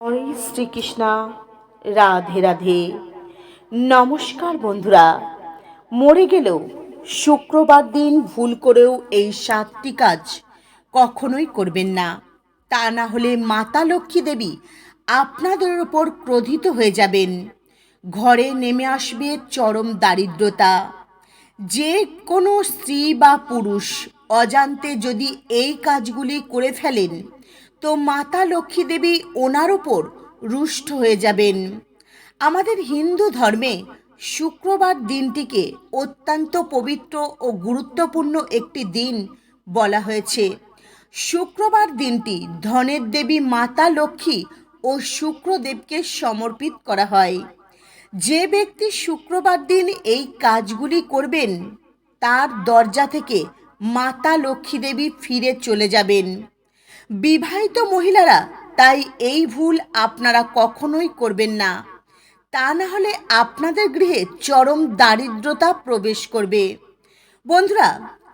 জয় শ্রীকৃষ্ণা, রাধে রাধে। নমস্কার বন্ধুরা, মরে গেলেও শুক্রবার দিন ভুল করেও এই সাতটি কাজ কখনোই করবেন না। তা না হলে মাতা লক্ষ্মী দেবী আপনাদের ওপর ক্রোধিত হয়ে যাবেন। ঘরে নেমে আসবে চরম দারিদ্রতা। যে কোনো স্ত্রী বা পুরুষ অজান্তে যদি এই কাজগুলি করে ফেলেন তো মাতা লক্ষ্মী দেবী ওনার ওপর রুষ্ট হয়ে যাবেন। আমাদের হিন্দু ধর্মে শুক্রবার দিনটিকে অত্যন্ত পবিত্র ও গুরুত্বপূর্ণ একটি দিন বলা হয়েছে। শুক্রবার দিনটি ধনের দেবী মাতা লক্ষ্মী ও শুক্রদেবকে সমর্পিত করা হয়। যে ব্যক্তি শুক্রবার দিন এই কাজগুলি করবেন, তার দরজা থেকে মাতা লক্ষ্মী দেবী ফিরে চলে যাবেন। বিবাহিত মহিলারা, তাই এই ভুল আপনারা কখনোই করবেন না। তা না হলে আপনাদের গৃহে চরম দারিদ্রতা প্রবেশ করবে। বন্ধুরা,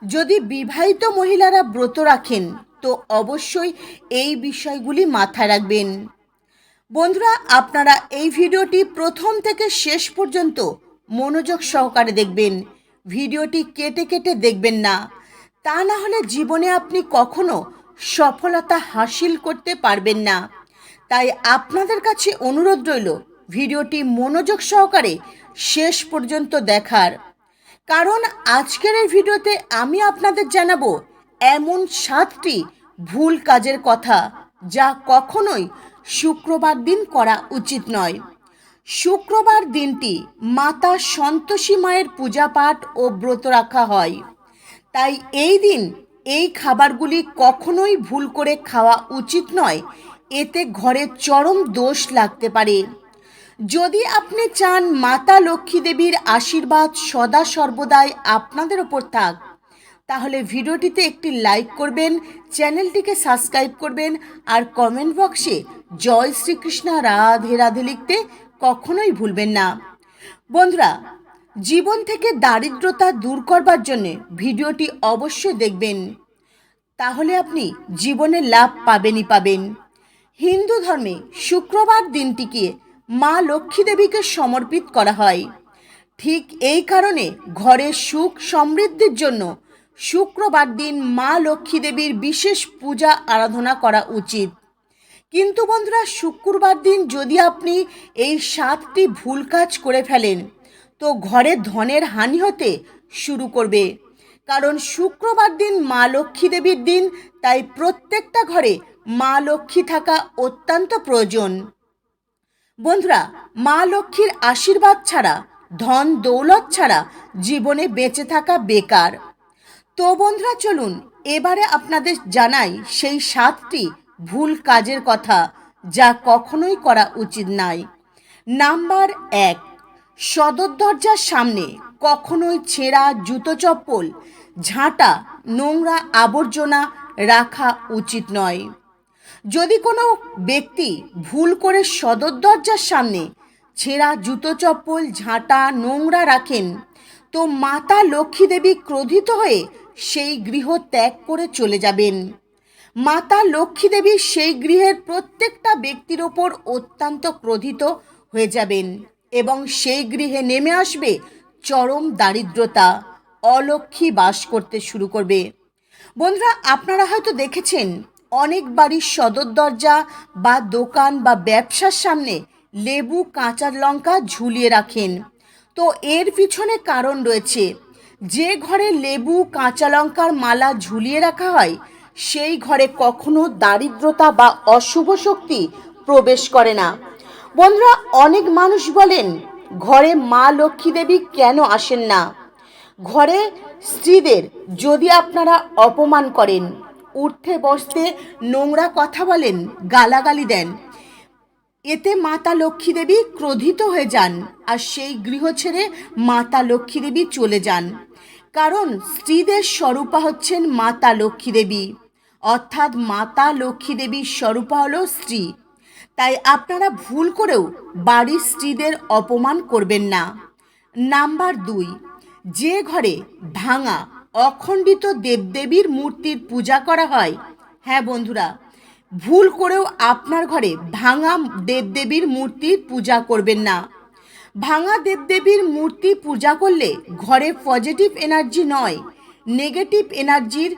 যদি বিবাহিত মহিলারা ব্রত রাখেন, তো অবশ্যই এই বিষয়গুলি মাথায় রাখবেন। বন্ধুরা, আপনারা এই ভিডিওটি প্রথম থেকে শেষ পর্যন্ত মনোযোগ সহকারে দেখবেন। ভিডিওটি কেটে কেটে দেখবেন না। তা না হলে জীবনে আপনি কখনো সফলতা হাসিল করতে পারবেন না। তাই আপনাদের কাছে অনুরোধ রইল, ভিডিওটি মনোযোগ সহকারে শেষ পর্যন্ত দেখার। কারণ আজকের এই ভিডিওতে আমি আপনাদের জানাব, এমন সাতটি ভুল কাজের কথা যা কখনোই শুক্রবার দিন করা উচিত নয়। শুক্রবার দিনটি মাতা সন্তোষী মায়ের পূজা পাঠ ও ব্রত রাখা হয়। তাই এই দিন এই খাবারগুলি কখনোই ভুল করে খাওয়া উচিত নয়। এতে ঘরে চরম দোষ লাগতে পারে। যদি আপনি চান মাতা লক্ষ্মী দেবীর আশীর্বাদ সদা সর্বদাই আপনাদের ওপর থাক, তাহলে ভিডিওটিতে একটি লাইক করবেন, চ্যানেলটিকে সাবস্ক্রাইব করবেন আর কমেন্ট বক্সে জয় শ্রীকৃষ্ণ রাধে রাধে লিখতে কখনোই ভুলবেন না। বন্ধুরা জীবন থেকে দারিদ্রতা দূর করবার জন্যে ভিডিওটি অবশ্যই দেখবেন। তাহলে আপনি জীবনে লাভ পাবেনই পাবেন। হিন্দু ধর্মে শুক্রবার দিনটিকে মা লক্ষ্মী দেবীকে সমর্পিত করা হয়। ঠিক এই কারণে ঘরে সুখ সমৃদ্ধির জন্য শুক্রবার দিন মা লক্ষ্মী দেবীর বিশেষ পূজা আরাধনা করা উচিত। কিন্তু বন্ধুরা, শুক্রবার দিন যদি আপনি এই সাতটি ভুল কাজ করে ফেলেন তো ঘরে ধনের হানি হতে শুরু করবে। কারণ শুক্রবার দিন মা লক্ষ্মী দেবীর দিন, তাই প্রত্যেকটা ঘরে মা লক্ষ্মী থাকা অত্যন্ত প্রয়োজন। বন্ধুরা, মা লক্ষ্মীর আশীর্বাদ ছাড়া, ধন দৌলত ছাড়া জীবনে বেঁচে থাকা বেকার। তো বন্ধুরা, চলুন এবারে আপনাদের জানাই সেই সাতটি ভুল কাজের কথা, যা কখনোই করা উচিত নয় নাম্বার এক সদর দরজার সামনে কখনোই ছেঁড়া জুতো চপ্পল, ঝাঁটা, নোংরা আবর্জনা রাখা উচিত নয়। যদি কোনো ব্যক্তি ভুল করে সদর দরজার সামনে ছেঁড়া জুতো চপ্পল, ঝাঁটা, নোংরা রাখেন, তো মাতা লক্ষ্মী দেবী ক্রোধিত হয়ে সেই গৃহ ত্যাগ করে চলে যাবেন। মাতা লক্ষ্মী দেবী সেই গৃহের প্রত্যেকটা ব্যক্তির ওপর অত্যন্ত ক্রোধিত হয়ে যাবেন। এবং সেই গৃহে নেমে আসবে চরম দারিদ্রতা, অলক্ষ্মী বাস করতে শুরু করবে। বন্ধুরা, আপনারা হয়তো দেখেছেন, অনেক বাড়ির সদর দরজা বা দোকান বা ব্যবসার সামনে লেবু, কাঁচা লঙ্কা ঝুলিয়ে রাখেন। তো এর পিছনে কারণ রয়েছে, যে ঘরে লেবু, কাঁচা লঙ্কার মালা ঝুলিয়ে রাখা হয়, সেই ঘরে কখনো দারিদ্রতা বা অশুভ শক্তি প্রবেশ করে না। বন্ধুরা, অনেক মানুষ বলেন, ঘরে মা লক্ষ্মী দেবী কেন আসেন না? ঘরে স্ত্রীদের যদি আপনারা অপমান করেন উঠতে বসতে নোংরা কথা বলেন, গালাগালি দেন, এতে মাতা লক্ষ্মী দেবী ক্রোধিত হয়ে যান আর সেই গৃহ ছেড়ে মাতা লক্ষ্মী দেবী চলে যান। কারণ স্ত্রীদের স্বরূপা হচ্ছেন মাতা লক্ষ্মী দেবী। অর্থাৎ মাতা লক্ষ্মী দেবীর স্বরূপা হলো স্ত্রী। তাই আপনারা ভুল করেও বাড়ির স্ত্রীদের অপমান করবেন না। নাম্বার দুই, যে ঘরে ভাঙা অখণ্ডিত দেবদেবীর মূর্তির পূজা করা হয় হ্যাঁ বন্ধুরা, ভুল করেও আপনার ঘরে ভাঙা দেবদেবীর মূর্তির পূজা করবেন না। ভাঙা দেবদেবীর মূর্তি পূজা করলে ঘরে পজিটিভ এনার্জি নয়, নেগেটিভ এনার্জির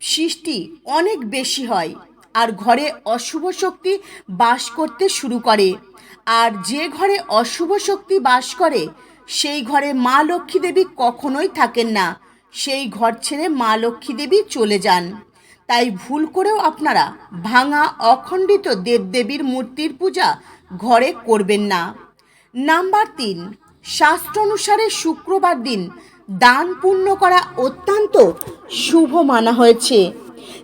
সৃষ্টি অনেক বেশি হয়। আর ঘরে অশুভ শক্তি বাস করতে শুরু করে। আর যে ঘরে অশুভ শক্তি বাস করে, সেই ঘরে মা লক্ষ্মী দেবী কখনোই থাকেন না। সেই ঘর ছেড়ে মা লক্ষ্মী দেবী চলে যান। তাই ভুল করেও আপনারা ভাঙা অখণ্ডিত দেবদেবীর মূর্তির পূজা ঘরে করবেন না। নাম্বার তিন, শাস্ত্র অনুসারে শুক্রবার দিন দান পূর্ণ করা অত্যন্ত শুভ মানা হয়েছে।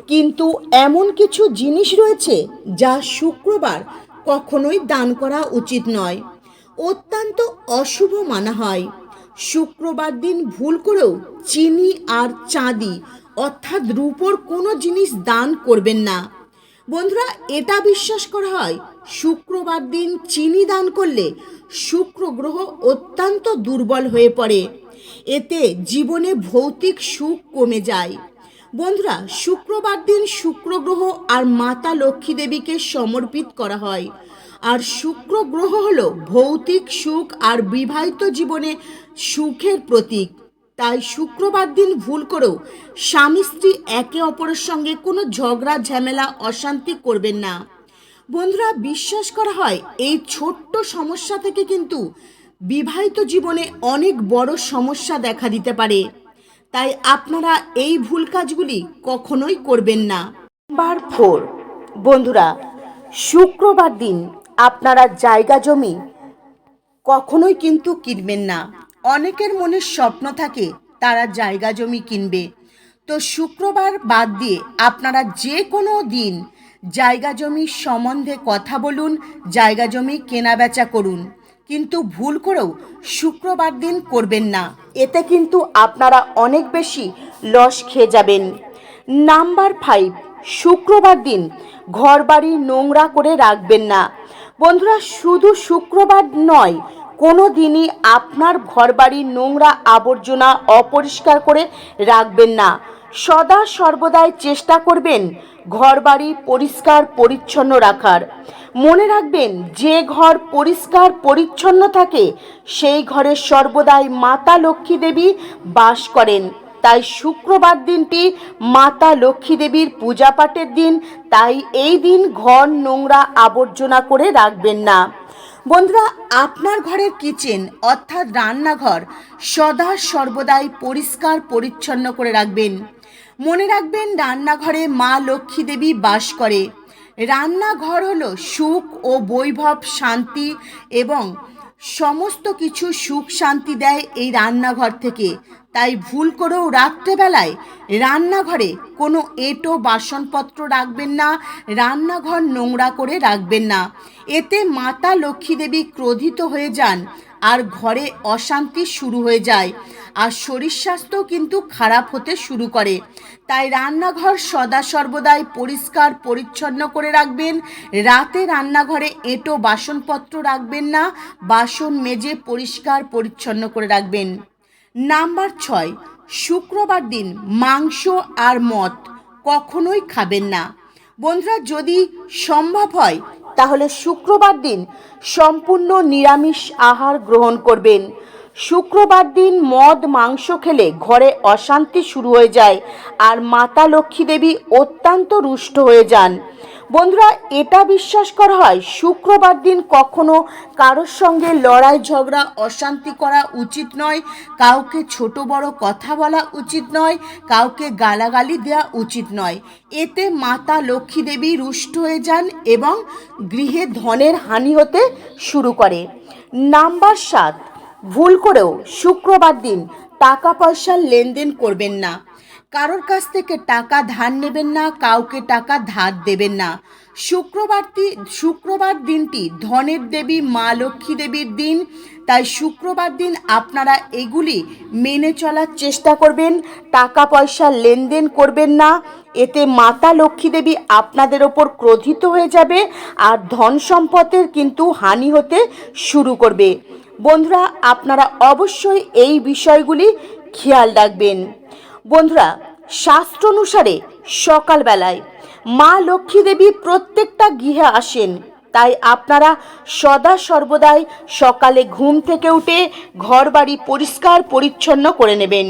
কিন্তু এমন কিছু জিনিস রয়েছে যা শুক্রবার কখনোই দান করা উচিত নয়। অত্যন্ত অশুভ মানা হয়। শুক্রবার দিন ভুল করেও চিনি আর চাঁদি অর্থাৎ রূপোর কোনো জিনিস দান করবেন না। বন্ধুরা, এটা বিশ্বাস করা হয়, শুক্রবার দিন চিনি দান করলে শুক্র গ্রহ অত্যন্ত দুর্বল হয়ে পড়ে। এতে জীবনে ভৌতিক সুখ কমে যায়। বন্ধুরা, শুক্রবার দিন শুক্র গ্রহ আর মাতা লক্ষ্মী দেবীকে সমর্পিত করা হয়। আর শুক্র গ্রহ হল ভৌতিক সুখ আর বিবাহিত জীবনে সুখের প্রতীক। তাই শুক্রবার দিন ভুল করেও স্বামী স্ত্রী একে অপরের সঙ্গে কোনো ঝগড়া, ঝামেলা, অশান্তি করবেন না। বন্ধুরা, বিশ্বাস করা হয় এই ছোট্ট সমস্যা থেকে কিন্তু বিবাহিত জীবনে অনেক বড় সমস্যা দেখা দিতে পারে। তাই আপনারা এই ভুল কাজগুলি কখনোই করবেন না। Number four. বন্ধুরা, শুক্রবার দিন আপনারা জায়গা জমি কখনোই কিন্তু কিনবেন না। অনেকের মনে স্বপ্ন থাকে তারা জায়গা জমি কিনবে। তো শুক্রবার বাদ দিয়ে আপনারা যে কোনো দিন জায়গা জমি সম্বন্ধে কথা বলুন, জায়গা জমি কেনা বেচা করুন। কিন্তু ভুল করেও শুক্রবার দিন করবেন না। এতে কিন্তু আপনারা অনেক বেশি লস খেয়ে যাবেন। নাম্বার ফাইভ শুক্রবার দিন ঘর বাড়ি নোংরা করে রাখবেন না। বন্ধুরা, শুধু শুক্রবার নয়, কোনো দিনই আপনার ঘরবাড়ি নোংরা আবর্জনা অপরিষ্কার করে রাখবেন না। সদা সর্বদাই চেষ্টা করবেন ঘরবাড়ি পরিষ্কার পরিচ্ছন্ন রাখার। মনে রাখবেন, যে ঘর পরিষ্কার পরিচ্ছন্ন থাকে, সেই ঘরে সর্বদাই মাতা লক্ষ্মী দেবী বাস করেন। তাই শুক্রবার দিনটি মাতা লক্ষ্মী দেবীর পূজা পাঠের দিন, তাই এই দিন ঘর নোংরা আবর্জনা করে রাখবেন না। বন্ধুরা, আপনার ঘরের কিচেন অর্থাৎ রান্নাঘর সদা সর্বদাই পরিষ্কার পরিচ্ছন্ন করে রাখবেন। মনে রাখবেন, রান্নাঘরে মা লক্ষ্মী দেবী বাস করে। রান্নাঘর হলো সুখ ও বৈভব শান্তি এবং সমস্ত কিছু সুখ শান্তি দেয় এই রান্নাঘর থেকে। তাই ভুল করেও রাত্রেবেলায় রান্নাঘরে কোনো এঁটো বাসনপত্র রাখবেন না, রান্নাঘর নোংরা করে রাখবেন না। এতে মাতা লক্ষ্মী দেবী ক্রোধিত হয়ে যান আর ঘরে অশান্তি শুরু হয়ে যায়। আর শরীর স্বাস্থ্য কিন্তু খারাপ হতে শুরু করে। তাই রান্নাঘর সদা সর্বদাই পরিষ্কার, পরিচ্ছন্ন করে রাখবেন। রাতে রান্নাঘরে এঁটো, বাসনপত্র রাখবেন না। বাসন মেজে পরিষ্কার, পরিচ্ছন্ন করে রাখবেন। নাম্বার ছয়, শুক্রবার দিন মাংস আর মদ কখনোই খাবেন না। বন্ধুরা, যদি সম্ভব হয়, তাহলে শুক্রবার দিন সম্পূর্ণ নিরামিষ আহার গ্রহণ করবেন। শুক্রবার দিন মদ, মাংস খেলে ঘরে অশান্তি শুরু হয়ে যায় আর মাতা লক্ষ্মী দেবী অত্যন্ত রুষ্ট হয়ে যান। বন্ধুরা, এটা বিশ্বাস করা হয় শুক্রবার দিন কখনো কারোর সঙ্গে লড়াই, ঝগড়া, অশান্তি করা উচিত নয়। কাউকে ছোট, বড় কথা বলা উচিত নয়। কাউকে গালাগালি দেওয়া উচিত নয়। এতে মাতা লক্ষ্মী দেবী রুষ্ট হয়ে যান এবং গৃহে ধনের হানি হতে শুরু করে। নাম্বার সাত ভুল করেও শুক্রবার দিন টাকা পয়সার লেনদেন করবেন না। কারোর কাছ থেকে টাকা ধার নেবেন না, কাউকে টাকা ধার দেবেন না। শুক্রবারটি শুক্রবার দিনটি ধনের দেবী, মা লক্ষ্মী দেবীর দিন। তাই শুক্রবার দিন আপনারা এগুলি মেনে চলার চেষ্টা করবেন টাকা পয়সা লেনদেন করবেন না। এতে মাতা লক্ষ্মী দেবী আপনাদের ওপর ক্রোধিত হয়ে যাবে আর ধন সম্পদের কিন্তু হানি হতে শুরু করবে। বন্ধুরা, আপনারা অবশ্যই এই বিষয়গুলি খেয়াল রাখবেন। বন্ধুরা, শাস্ত্র অনুসারে সকালবেলায় মা লক্ষ্মী দেবী প্রত্যেকটা গৃহে আসেন। তাই আপনারা সদা সর্বদাই সকালে ঘুম থেকে উঠে ঘরবাড়ি পরিষ্কার পরিচ্ছন্ন করে নেবেন।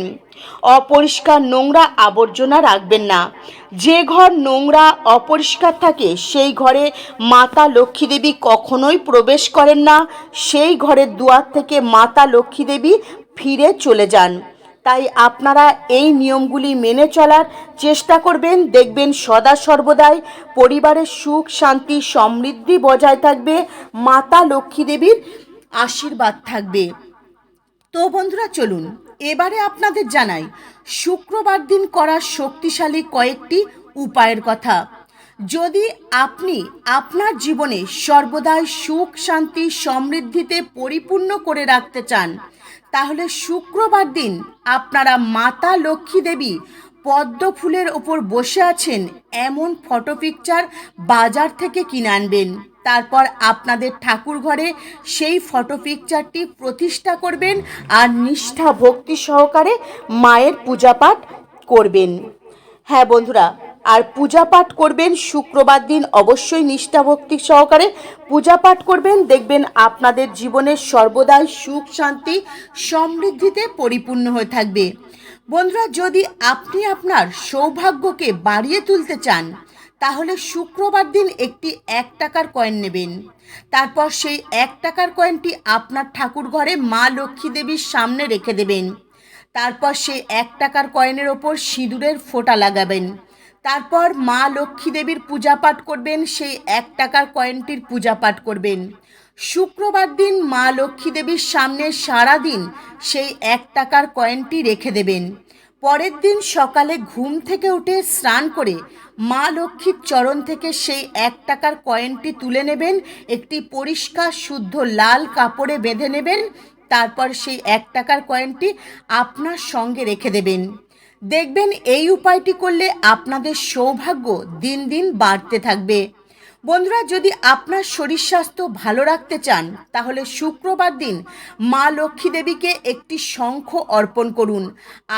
অপরিষ্কার নোংরা আবর্জনা রাখবেন না। যে ঘর নোংরা, অপরিষ্কার থাকে, সেই ঘরে মাতা লক্ষ্মী দেবী কখনোই প্রবেশ করেন না। সেই ঘরের দুয়ার থেকে মাতা লক্ষ্মী দেবী ফিরে চলে যান। তাই আপনারা এই নিয়মগুলি মেনে চলার চেষ্টা করবেন। দেখবেন সদা সর্বদাই পরিবারের সুখ, শান্তি, সমৃদ্ধি বজায় থাকবে। মাতা লক্ষ্মী দেবীর আশীর্বাদ থাকবে। তো বন্ধুরা, চলুন, এবারে আপনাদের জানাই, শুক্রবার দিন করা শক্তিশালী কয়েকটি উপায়ের কথা। যদি আপনি আপনার জীবনে সর্বদাই সুখ, শান্তি, সমৃদ্ধিতে পরিপূর্ণ করে রাখতে চান তাহলে শুক্রবার দিন আপনারা মাতা লক্ষ্মী দেবী পদ্ম ফুলের ওপর বসে আছেন এমন ফটো পিকচার বাজার থেকে কিনে আনবেন। তারপর আপনাদের ঠাকুর ঘরে সেই ফটো পিকচারটি প্রতিষ্ঠা করবেন আর নিষ্ঠা ভক্তি সহকারে মায়ের পূজা পাঠ করবেন। হ্যাঁ বন্ধুরা আর পূজা পাঠ করবেন শুক্রবার দিন অবশ্যই নিষ্ঠা ভক্তি সহকারে পূজা পাঠ করবেন। দেখবেন আপনাদের জীবনের সর্বদাই সুখ, শান্তি সমৃদ্ধিতে পরিপূর্ণ হয়ে থাকবে। বন্ধুরা, যদি আপনি আপনার সৌভাগ্যকে বাড়িয়ে তুলতে চান, তাহলে শুক্রবার দিন একটি এক টাকার কয়েন নেবেন। তারপর সেই এক টাকার কয়েনটি আপনার ঠাকুর ঘরে মা লক্ষ্মী দেবীর সামনে রেখে দেবেন। তারপর সেই এক টাকার কয়েনের ওপর সিঁদুরের ফোঁটা লাগাবেন। তারপর মা লক্ষ্মী দেবীর পূজা পাঠ করবেন, সেই এক টাকার কয়েনটির পূজা পাঠ করবেন। শুক্রবার দিন মা লক্ষ্মী দেবীর সামনে সারা দিন সেই এক টাকার কয়েনটি রেখে দেবেন। পরের দিন সকালে ঘুম থেকে উঠে স্নান করে মা লক্ষ্মীর চরণ থেকে সেই এক টাকার কয়েনটি তুলে নেবেন, একটি পরিষ্কার, শুদ্ধ লাল কাপড়ে বেঁধে নেবেন, তারপর সেই এক টাকার কয়েনটি আপনার সঙ্গে রেখে দেবেন। দেখবেন এই উপায়টি করলে আপনাদের সৌভাগ্য দিন দিন বাড়তে থাকবে। বন্ধুরা, যদি আপনার শরীর স্বাস্থ্য ভালো রাখতে চান, তাহলে শুক্রবার দিন মা লক্ষ্মী দেবীকে একটি শঙ্খ অর্পণ করুন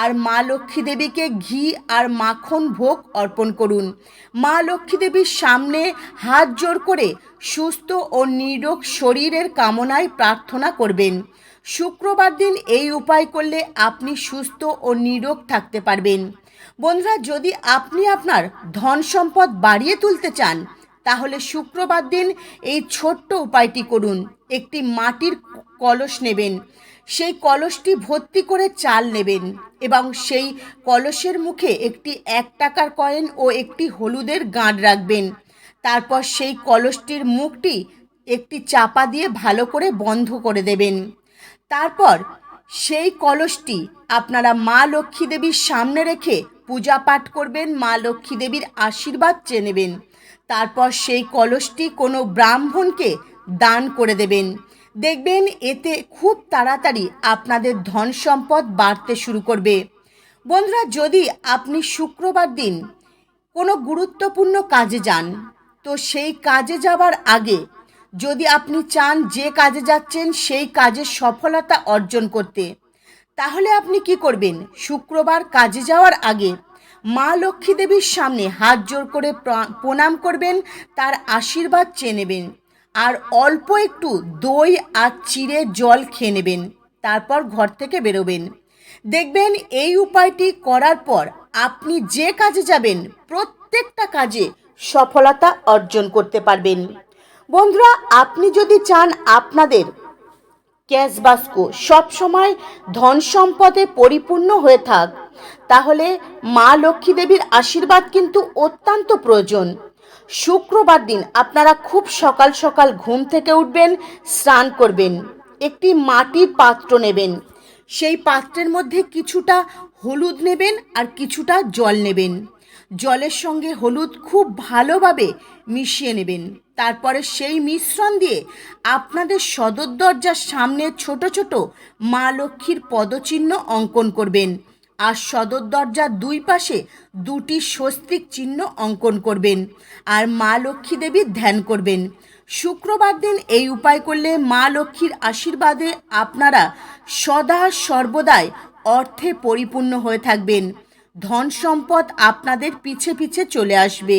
আর মা লক্ষ্মী দেবীকে ঘি আর মাখন ভোগ অর্পণ করুন। মা লক্ষ্মী দেবীর সামনে হাত জোর করে সুস্থ ও নিরোগ শরীরের কামনায় প্রার্থনা করবেন। শুক্রবার দিন এই উপায় করলে আপনি সুস্থ ও নিরোগ থাকতে পারবেন। বন্ধুরা, যদি আপনি আপনার ধন সম্পদ বাড়িয়ে তুলতে চান, তাহলে শুক্রবার দিন এই ছোট্ট উপায়টি করুন। একটি মাটির কলস নেবেন। সেই কলসটি ভর্তি করে চাল নেবেন এবং সেই কলসের মুখে একটি এক টাকার কয়েন ও একটি হলুদের গাঁট রাখবেন। তারপর সেই কলসটির মুখটি একটি চাপা দিয়ে ভালো করে বন্ধ করে দেবেন। তারপর সেই কলসটি আপনারা মা লক্ষ্মী দেবীর সামনে রেখে পূজা পাঠ করবেন, মা লক্ষ্মী দেবীর আশীর্বাদ চেয়ে নেবেন। তারপর সেই কলসটি কোনো ব্রাহ্মণকে দান করে দেবেন। দেখবেন এতে খুব তাড়াতাড়ি আপনাদের ধন সম্পদ বাড়তে শুরু করবে। বন্ধুরা, যদি আপনি শুক্রবার দিন কোনো গুরুত্বপূর্ণ কাজে যান, তো সেই কাজে যাওয়ার আগে যদি আপনি চান যে কাজে যাচ্ছেন, সেই কাজের সফলতা অর্জন করতে। তাহলে আপনি কি করবেন? শুক্রবার কাজে যাওয়ার আগে মা লক্ষ্মী দেবীর সামনে হাত জোর করে প্রা- প্রণাম করবেন, তার আশীর্বাদ চেয়ে নেবেন। আর অল্প একটু দই আর চিড়ে জল খেয়ে নেবেন, তারপর ঘর থেকে বেরোবেন। দেখবেন এই উপায়টি করার পর আপনি যে কাজে যাবেন, প্রত্যেকটা কাজে সফলতা অর্জন করতে পারবেন। বন্ধুরা, আপনি যদি চান আপনাদের ক্যাশ বাস্ক সবসময় ধন সম্পদে পরিপূর্ণ হয়ে থাক, তাহলে মা লক্ষ্মী দেবীর আশীর্বাদ কিন্তু অত্যন্ত প্রয়োজন। শুক্রবার দিন আপনারা খুব সকাল সকাল ঘুম থেকে উঠবেন, স্নান করবেন, একটি মাটির পাত্র নেবেন। সেই পাত্রের মধ্যে কিছুটা হলুদ নেবেন আর কিছুটা জল নেবেন। জলের সঙ্গে হলুদ খুব ভালোভাবে মিশিয়ে নেবেন। তারপরে সেই মিশ্রণ দিয়ে আপনাদের সদর দরজার সামনে ছোট ছোট মা লক্ষ্মীর পদচিহ্ন অঙ্কন করবেন। আর সদর দরজার দুই পাশে দুটি স্বস্তিক চিহ্ন অঙ্কন করবেন। আর মা লক্ষ্মী দেবীর ধ্যান করবেন। শুক্রবার দিন এই উপায় করলে মা লক্ষ্মীর আশীর্বাদে আপনারা সদা সর্বদাই অর্থে পরিপূর্ণ হয়ে থাকবেন। ধন সম্পদ আপনাদের পিছে পিছে চলে আসবে।